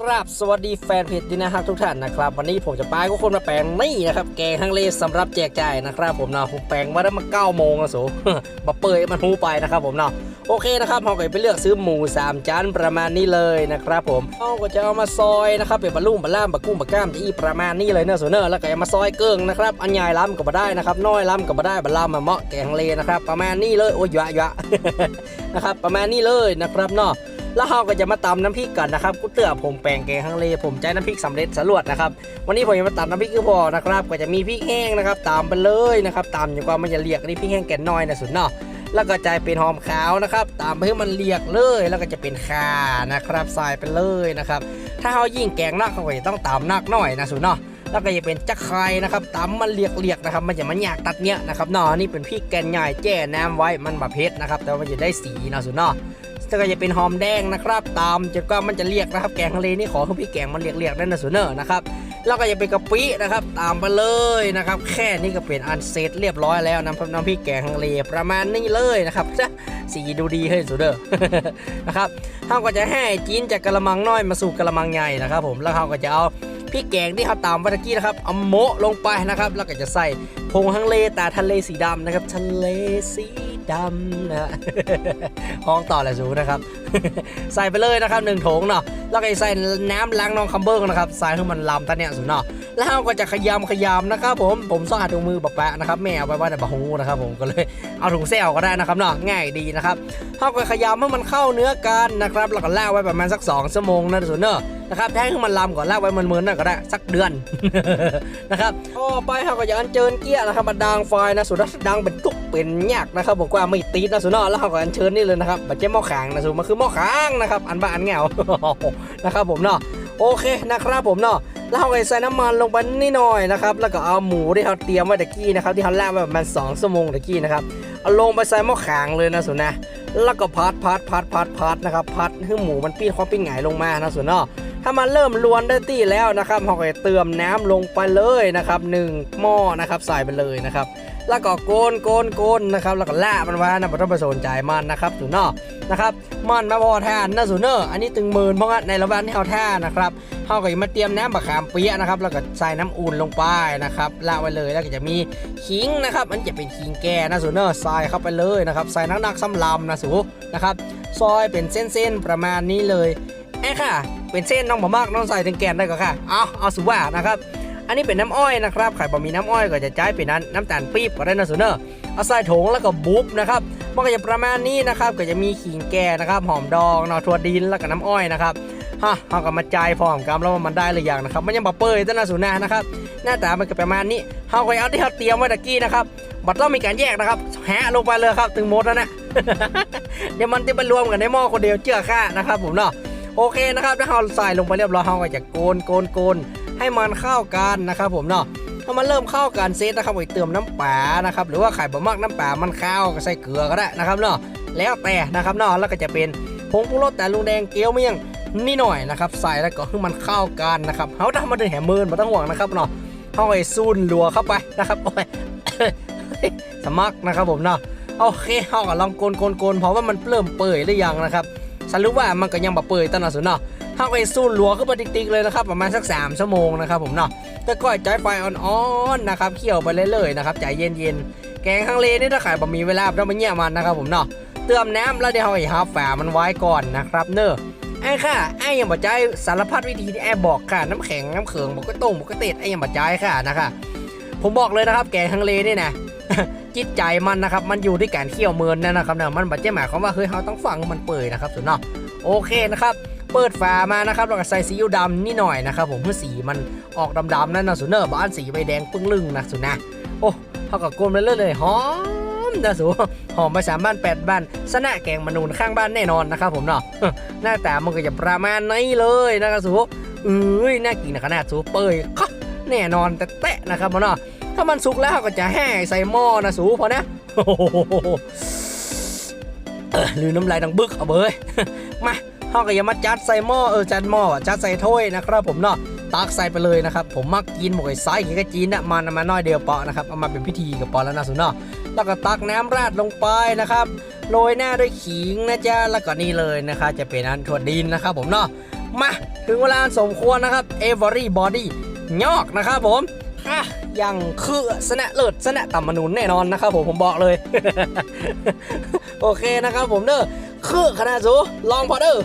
ครับสวัสดีแฟนเพจดินะฮักทุกท่านนะครับ วันนี้ผมจะพาทุกคนมาแปลงนี่นะครับ แกงฮังเลสำหรับแจกจ่ายนะครับผมเนาะผมแปลงมาได้มา9โมงแล้วสูมาเปิดมันหูไปนะครับผมเนาะโอเคนะครับเราก็ไปเลือกซื้อหมู3จานประมาณนี้เลยนะครับผมเราก็จะเอามาซอยนะครับเป็นบะลุ่มบะล่ามบะกุ้งบะก้ามจะอีประมาณนี้เลยเนอะสูเนอะแล้วก็มาซอยเกิ้งนะครับอันใหญ่ล้ำก็มาได้นะครับน้อยล้ำก็มาได้บะล่ามมาเหมาะแกงฮังเลนะครับประมาณนี้เลยโอ้ยยะยะนะครับประมาณนี้เลยนะครับเนาะ แล้วเราก็จะมาตำน้ำพริกกันนะครับกูเตือผมแปลงแกงฮังเลผมใช้น้ำพริกสำเร็จสรวดนะครับวันนี้ผมจะมาตำน้ำพริกคือพอนะครับก็จะมีพริกแห้งนะครับตามไปเลยนะครับตามอย่างว่ามันจะเรียกนี่พริกแห้งแกนน้อยนะสุดเนาะแล้วก็จะเป็นหอมขาวนะครับ ตามไปให้มันเรียกเลยแล้วก็จะเป็นข่านะครับใส่ไปเลยนะครับถ้าเขายิ่งแกงนักเขาก็จะต้องตำนักหน่อยนะสุดเนาะแล้วก็จะเป็นจักไครนะครับตำมันเรียกๆนะครับ มันจะมันอยากตัดเนี้ยนะครับเนาะนี่เป็นพริกแกนใหญ่แจ้น้ำไว้มันบะเพ็ดนะครับ แต่ว่ามันจะได้สีนะสุดเนาะ ถ้าก็จะเป็นหอมแดงนะครับ ตามจนกว่ามันจะเรียกนะครับแกงทะเลนี่ขอให้พี่แกงมันเรียกเรียกได้นะสูเนอร์นะครับแล้วก็จะเป็นกะปินะครับ ตามไปเลยนะครับ แค่นี้ก็เป็นอันเซตเรียบร้อยแล้วน้ำน้ำพริกแกงทะเลประมาณนี้เลยนะครับจะสีดูดีเฮ้ยสูเนอร์นะครับเขาก็จะให้จีนจากกระมังน้อยมาสู่กระมังใหญ่นะครับผมแล้วเขาก็จะเอาพริกแกงที่เขาตามวัตกี้นะครับเอาโมะลงไปนะครับ แล้วก็จะใส่ผงฮังเลตาทะเลสีดำนะครับ ทะเลสี จำนะห้องต่อแหละสูนะครับ ใส่ไปเลยนะครับหนึ่งถุงเนาะแล้วก็ใส่น้ำล้างน้องคัมเบิร์กนะครับใส่ให้มันลำตะเนี่ยสูเนาะ แล้วเราก็จะขยำขยำนะครับผมผมซ่อนถุงมือปะแปะนะครับแม่เอาไปไว้ในบะฮูนะครับผมก็เลยเอาถุงเซลก็ได้นะครับเนาะง่ายดีนะครับเราก็ขยำให้มันเข้าเนื้อกันนะครับแล้วก็ล่าไว้ประมาณสัก2ชั่วโมงนะสูเนอะนะครับถ้ให้มันลำก่อนลากไว้มันเมินๆน่ะก็ได้สักเดือนนะครับต่อไปเราก็จะอัญเชิญเกี้ยนะครับมาดังไฟนะสุดดังเป็นตุกเป็นยากนะครับบอกว่าไม่ตีดนะสุดเนอะแล้วเราก็อัญเชิญนี่เลยนะครับบัจเจ้หม้อขางนะสุดมันคือหม้อขางนะครับอันบ้าอันเหงานะครับผมเนาะโอเคนะครับผมเนาะ แล้วเราก็ใส่น้ำมันลงไปนิดหน่อยนะครับ แล้วก็เอาหมูที่เราเตรียมไว้ตะกี้นะครับ ที่เราล่างไว้ประมาณ2ชั่วโมงตะกี้นะครับ เอาลงไปใส่หม้อขางเลยนะสุดนะ แล้วก็พัดพัดพัดพัดพัดนะครับ พัดให้หมูมันปิ้นความปิ้นหงายลงมานะสุนาะถ้ามันเริ่มลวนได้ที่แล้วนะครับเราก็เติมน้ำลงไปเลยนะครับหนึ่งหม้อนะครับใส่ไปเลยนะครับ แล้วก็โกนโกนโกนนะครับ แล้วก็ล่ามันไว้นะไม่ต้องไปสนใจมันนะครับสุนเนอนะครับมันมาพอทานนะสุนเนอร์อันนี้ตึงหมื่นเพราะว่าในระหว่างที่เราท่านะครับเขาก็จะมาเตรียมน้ำบะขามเปี๊ยะนะครับแล้วก็ใส่น้ำอุ่นลงไปนะครับละไว้เลยแล้วก็จะมีขิงนะครับมันจะเป็นขิงแก่นะสุนเนอร์ใส่เข้าไปเลยนะครับใส่นักนักๆซ้ำลำนะสูนะครับซอยเป็นเส้นๆประมาณนี้เลยไอ้ค่ะ เป็นเส้นน้องบะมากน้องใส่ถึงแกนได้ก็ค่ะเอาเอาสุว่านะครับ อันนี้เป็นน้ำอ้อยนะครับไข่บะหมี่น้ำอ้อยก็จะใช้เป็นน้ำน้ำตาลปี๊บก็ได้นะสุเนอร์เอาใส่ถุงแล้วก็บุ๊บนะครับมันก็จะประมาณนี้นะครับก็จะมีขิงแก่นะครับหอมดองนาะถั่วดินแล้วก็น้ำอ้อยนะครับฮะเอาก็มาจ่ายพร้อมกันแล้วมันได้หรือยังนะครับ มันยังบะเปื่อยต้นนะสุนานะครับ หน้าตามันก็ประมาณนี้เอาก็เอาที่เราเตรียมไว้ตะกี้นะครับบัดต้องมีการแยกนะครับแหะลงไปเลยครับถึงหมดแล้วนะเดี๋ยวมันจะไปรวมกันในหม้อคนเดียวเจือค่านะครับผมเนาะโอเคนะครับถ้าเราใส่ลงไปเรียบร้อยเราก็จะโกนโกนโกน ให้มันเข้ากันนะครับผมเนาะถ้ามันเริ่มเข้ากันเซตนะครับไปเติมน้ำปลานะครับหรือว่าไข่บะมักน้ำปลามันเข้าวใส่เกลือก็ได้นะครับเนาะแล้วแต่นะครับเนาะแล้วก็จะเป็นผงปรุงรสแต่ลุงแดงเกี๊ยวเมี่ยงนี่หน่อยนะครับใส่แล้วก็ให้มันเข้ากันนะครับเขาทำมาเดินแหมมืนมาต้องห่วงนะครับเนาะเข้าไปซูนลัวเข้าไปนะครับโอ้ยสมักนะครับผมเนาะโอเคเขาก็ลองโกนโกนโกนเพราะว่ามันเริ่มเปื่อยหรือยังนะครับสรุปว่ามันก็ยังแบบเปื่อยตอนนั้นสุดเนาะ ถ้าไปสู้หลัวขึ้นมาติ๊กๆเลยนะครับประมาณสัก 3 ชั่วโมงนะครับผมเนาะก็ก้อยใจไฟอ่อนๆนะครับเคี่ยวไปเรื่อยๆนะครับใจเย็นๆแกงฮังเลนี่ถ้าขายบะหมี่เวลาต้องมาเยี่ยมันนะครับผมเนาะเติมน้ำแล้วเดี๋ยวเอาไอ้ฮาฝามันไว้ก่อนนะครับเนอะไอ้ค่ะไอ้ยังบอกใจสารพัดวิธีที่ไอ้บอกค่ะน้ำแข็งน้ำเขืองบอกก็ต้มบอกก็เตดไอ้ยังบอกใจค่ะนะคะผมบอกเลยนะครับแกงฮังเลนี่นะจิตใจมันนะครับ มันอยู่ที่การเคี่ยวเมินนั่นนะครับเนี่ยมันบัดเจ้หมายความว่าเฮ้ยเราต้องฟังมันเปื่อยนะครับสุดเนาะโอเคนะครับ เปิดฝามานะครับแล้วก็ใส่ซีอิ๊วดำนิดหน่อยนะครับผมเพื่อสีมันออกดำๆนั่นนะสุดเนอร์บ้านสีใบแดงปึ้งลึงนะสุนะโอ้เขาก็กลมเลยเลยหอมนะสุหอมไปสามบ้านแปดบ้านสนะแกงมนูนข้างบ้านแน่นอนนะครับผมเนาะหน้าตามันก็จะประมาณนี้เลยนะครับสุเอ้ยน่ากินนะขนาดสุเปยก็แน่นอนแต่แตะนะครับผมเนาะถ้ามันสุกแล้วก็จะแห้ใส่หม้อนะสูพอนะโอ้โหเออลืมน้ำลายดังบึกเอาเบยมา เขาก็อย่ามาจัดใส่หม้อเออจัดหม้อจัดใส่ถ้วยนะครับผมเนาะตักใส่ไปเลยนะครับผมมักกินหมกไอ้ไส้กินกระจีนน่ะมันเอามาน้อยเดียวเปาะนะครับเอามาเป็นพิธีกับปอแล้วนะสุนเนาะแล้วก็ตักน้ำราดลงไปนะครับโรยหน้าด้วยขิงนะจ๊ะแล้วก็นี่เลยนะคะจะเป็นอันถั่วดินนะครับผมเนาะมาถึงเวลาสมควรนะครับ everybody ยอกนะครับผมอะยังคือสนะเลิศสนะต่ำมนุนแน่นอนนะครับผมผมบอกเลย โอเคนะครับผมเด้อคือขนาดสูลองพอเด้อ